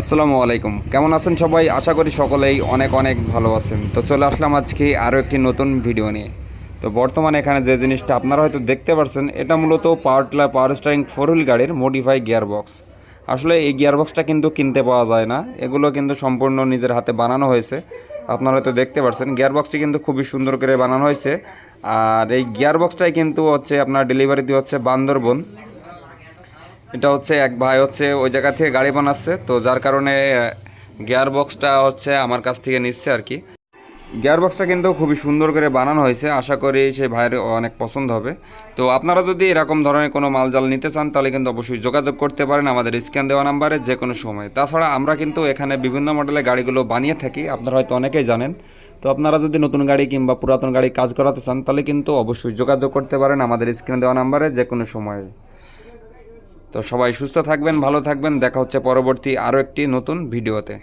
আসসালামু আলাইকুম। কেমন আছেন সবাই? আশা করি সকলেই অনেক অনেক ভালো আছেন। তো চলে আসলাম আজকে আরও একটি নতুন ভিডিও নিয়ে। তো বর্তমানে এখানে যে জিনিসটা আপনারা হয়তো দেখতে পাচ্ছেন এটা মূলত power power steering four wheel গাড়ির মডিফাই গিয়ার বক্স আসলে এই গিয়ার বক্সটা কিন্তু কিনতে পাওয়া যায় না। এগুলো কিন্তু সম্পূর্ণ নিজের হাতে বানানো হয়েছে। আপনারা হয়তো দেখতে পাচ্ছেন গিয়ার বক্সটি কিন্তু খুবই সুন্দর করে বানানো হয়েছে। আর এই গিয়ার বক্সটাই কিন্তু হচ্ছে আপনার ডেলিভারি দিয়ে হচ্ছে বান্দরবন। এটা হচ্ছে এক ভাই হচ্ছে ওই জায়গা থেকে গাড়ি বানাচ্ছে, তো যার কারণে গিয়ার বক্সটা হচ্ছে আমার কাছ থেকে নিচ্ছে আর কি। গিয়ার বক্সটা কিন্তু খুবই সুন্দর করে বানানো হয়েছে, আশা করি সেই ভাইয়ের অনেক পছন্দ হবে। তো আপনারা যদি এরকম ধরনের কোনো মালজাল নিতে চান, তাহলে কিন্তু অবশ্যই যোগাযোগ করতে পারেন আমাদের স্ক্যান দেওয়া নাম্বারে যে কোনো সময়। তাছাড়া আমরা কিন্তু এখানে বিভিন্ন মডেলের গাড়িগুলো বানিয়ে থাকি, আপনারা হয়তো অনেকেই জানেন। তো আপনারা যদি নতুন গাড়ি কিংবা পুরাতন গাড়ি কাজ করাতে চান, তাহলে কিন্তু অবশ্যই যোগাযোগ করতে পারেন আমাদের স্ক্যান দেওয়া নাম্বারে যে কোনো সময়। তো সবাই সুস্থ থাকবেন ভালো থাকবেন। দেখা হচ্ছে পরবর্তী আরও একটি নতুন ভিডিওতে।